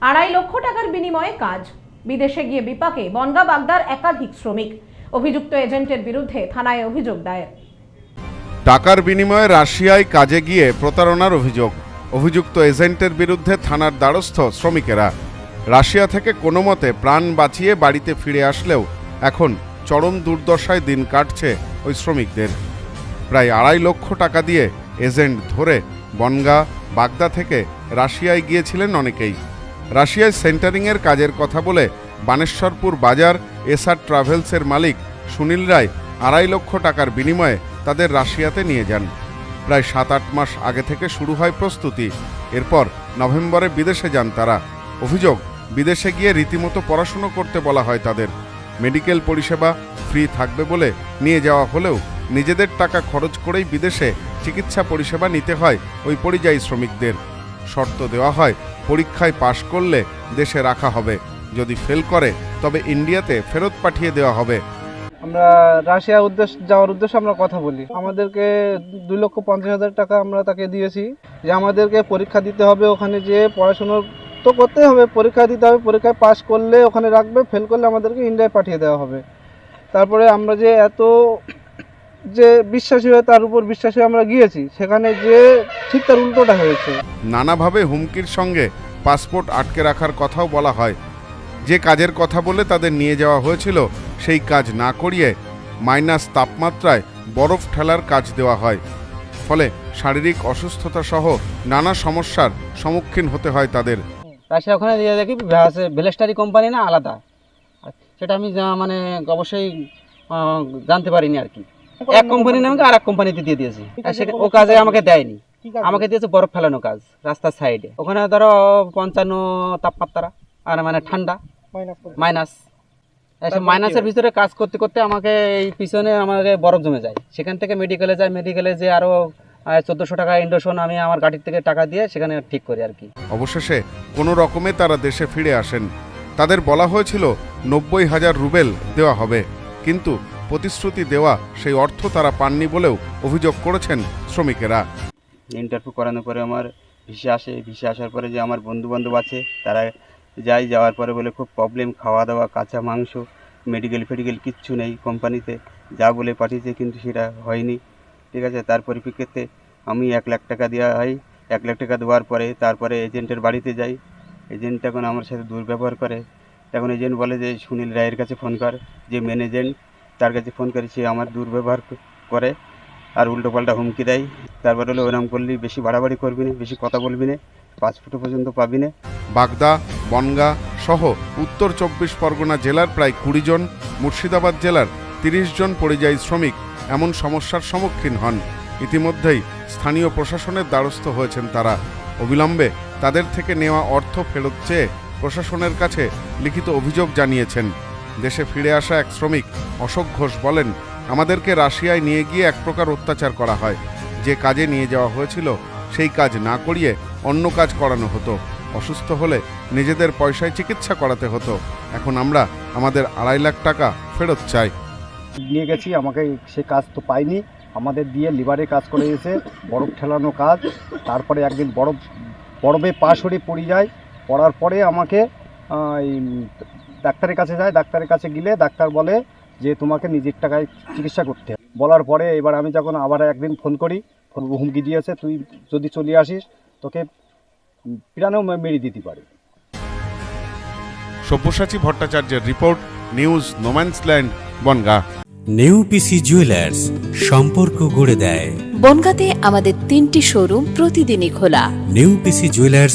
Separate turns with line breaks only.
আড়াই লক্ষ টাকার বিনিময়ে কাজ। বিদেশে গিয়ে বিপাকে বনগা বাগদার একাধিক শ্রমিক। অভিযুক্ত এজেন্টের বিরুদ্ধে থানায় অভিযোগ দায়ের।
টাকার বিনিময়ে রাশিয়ায় কাজে গিয়ে প্রতারণার অভিযোগ। অভিযুক্ত এজেন্টের বিরুদ্ধে থানার দ্বারস্থ শ্রমিকেরা। রাশিয়া থেকে কোনো মতে প্রাণ বাঁচিয়ে বাড়িতে ফিরে আসলেও এখন চরম দুর্দশায় দিন কাটছে ওই শ্রমিকদের। প্রায় আড়াই লক্ষ টাকা দিয়ে এজেন্ট ধরে বনগা, বাগদা থেকে রাশিয়ায় গিয়েছিলেন অনেকেই। রাশিয়ায় সেন্টারিংয়ের কাজের কথা বলে বানেশ্বরপুর বাজার এসআর ট্রাভেলসের মালিক সুনীল রায় আড়াই লক্ষ টাকার বিনিময়ে তাদের রাশিয়াতে নিয়ে যান। প্রায় সাত আট মাস আগে থেকে শুরু হয় প্রস্তুতি। এরপর নভেম্বরে বিদেশে যান তারা। অভিযোগ, বিদেশে গিয়ে রীতিমতো পড়াশুনো করতে বলা হয় তাদের। মেডিকেল পরিষেবা ফ্রি থাকবে বলে নিয়ে যাওয়া হলেও নিজেদের টাকা খরচ করেই বিদেশে চিকিৎসা পরিষেবা নিতে হয় ওই পরিযায়ী শ্রমিকদের। শর্ত দেওয়া হয় পরীক্ষায় পাশ করলে দেশে রাখা হবে। যদি ফেল করে, তবে ইন্ডিয়াতে ফেরত পাঠিয়ে দেওয়া হবে।
আমরা রাশিয়া উদ্দেশ্য যাওয়ার উদ্দেশ্যে আমরা কথা বলি। আমাদেরকে দুই লক্ষ পঞ্চাশ হাজার টাকা আমরা তাকে দিয়েছি যে আমাদেরকে পরীক্ষা দিতে হবে ওখানে যে পড়াশুনো তো করতে হবে, পরীক্ষা দিতে হবে, পরীক্ষায় পাশ করলে ওখানে রাখবে, ফেল করলে আমাদেরকে ইন্ডিয়ায় পাঠিয়ে দেওয়া হবে। তারপরে আমরা যে এত যে বিশ্বাসী হয়ে তার উপর বিশ্বাসী আমরা গিয়েছি সেখানে যে ঠিক তার উল্টোটা হয়েছে।
নানাভাবে হুমকির সঙ্গে পাসপোর্ট আটকে রাখার কথাও বলা হয়। যে কাজের কথা বলে তাদের নিয়ে যাওয়া হয়েছিল সেই কাজ না করিয়ে মাইনাস তাপমাত্রায় বরফ ঠেলার কাজ দেওয়া হয়। ফলে শারীরিক অসুস্থতা সহ নানা সমস্যার সম্মুখীন হতে হয় তাদের।
রাশিয়া ওখানে দিয়ে দেখি আছে ভেলেস্টারি কোম্পানি না আলাদা। সেটা আমি মানে অবশ্যই আহ, জানতে পারিনি আর কি। এক কোম্পানি নামকে আর এক কোম্পানিতে দিয়ে দিয়েছে। ও কাজে আমাকে দেয়নি। আমাকে দিয়েছে বরফ ফেলানো কাজ রাস্তার সাইডে ওখানে ধরো পঞ্চান্ন তাপমাত্রা আর মানে ঠান্ডা। মাইনাস মাইনাসের ভিতরে কাজ করতে করতে আমাকে এই পিছনে আমাকে বরফ জমে যায়। সেখান থেকে মেডিকেলে যায় মেডিকেলে যে আরও চোদ্দোশো টাকা ইন্ডোশন আমি আমার গাড়ির থেকে টাকা দিয়ে সেখানে ঠিক করি আর কি।
অবশেষে কোনো রকমে তারা দেশে ফিরে আসেন। তাদের বলা হয়েছিল নব্বই হাজার রুবেল দেওয়া হবে। কিন্তু প্রতিশ্রুতি দেওয়া সেই অর্থ তারা পাননি বলেও অভিযোগ করেছেন শ্রমিকেরা।
ইন্টারভিউ করানোর পরে আমার ভিসা আসে, ভিসা আসার পরে যে আমার বন্ধু বান্ধব আছে, তারা যাই যাওয়ার পরে বলে খুব প্রবলেম খাওয়া দাওয়া কাঁচা মাংস মেডিকেল ফেডিকেল কিচ্ছু নেই কোম্পানিতে, যা বলে পাঠিয়েছে কিন্তু সেটা হয়নি। ঠিক আছে, তার পরিপ্রেক্ষিতে আমি এক লাখ টাকা দেওয়া হয়। এক লাখ টাকা দেওয়ার পরে তারপরে এজেন্টের বাড়িতে যাই। এজেন্ট তখন আমার সাথে দুর্ব্যবহার করে। তখন এজেন্ট বলে যে, সুনীল রায়ের কাছে ফোন কর, যে এজেন্ট তার কাছে ফোন করে সে আমার দুর্ব্যবহার করে আর উল্টোপাল্টা হুমকি দেয়। তারপর হলো ওরম করলি, বেশি বাড়াবাড়ি করবি না, বেশি কথা বলবি না, পাঁচ ফুটো পর্যন্ত পাবি না।
বাগদা, বনগা সহ উত্তর চব্বিশ পরগনা জেলার প্রায় কুড়ি জন, মুর্শিদাবাদ জেলার তিরিশ জন পরিযায়ী শ্রমিক এমন সমস্যার সম্মুখীন হন। ইতিমধ্যেই স্থানীয় প্রশাসনের দ্বারস্থ হয়েছেন তারা। অবিলম্বে তাদের থেকে নেওয়া অর্থ ফেরত চেয়ে প্রশাসনের কাছে লিখিত অভিযোগ জানিয়েছেন। দেশে ফিরে আসা এক শ্রমিক অশোক ঘোষ বলেন, আমাদেরকে রাশিয়ায় নিয়ে গিয়ে এক প্রকার অত্যাচার করা হয়। যে কাজে নিয়ে যাওয়া হয়েছিল, সেই কাজ না করিয়ে অন্য কাজ করানো হতো। অসুস্থ হলে নিজেদের পয়সায় চিকিৎসা করাতে হতো। এখন আমরা আমাদের আড়াই লাখ টাকা ফেরত চাই।
নিয়ে গেছি, আমাকে সে কাজ তো পাইনি। আমাদের দিয়ে লিভারে কাজ করে এসে বরফ ঠেলানো কাজ। তারপরে একদিন বরফ, বরফে পা সরে পড়ে যায়। পড়ার পরে আমাকে ডাক্তারের কাছে যায় ডাক্তারের কাছে গেলে ডাক্তার বলে যে তোমাকে নিজের টাকায় চিকিৎসা করতে বলার পরে এবার আমি যখন আবার একদিন ফোন করি ফোন হুমকি দিয়েছে তুই যদি চলে আসিস তোকে পিরানেও মেরে দিতে পারে।
সব্যসাচী ভট্টাচার্যের report news no man's land Bongaon.
New PC jewellers সম্পর্ক গড়ে দেয়।
বনগাঁতে আমাদের তিনটি শোরুম প্রতিদিনই খোলা।
New PC jewellers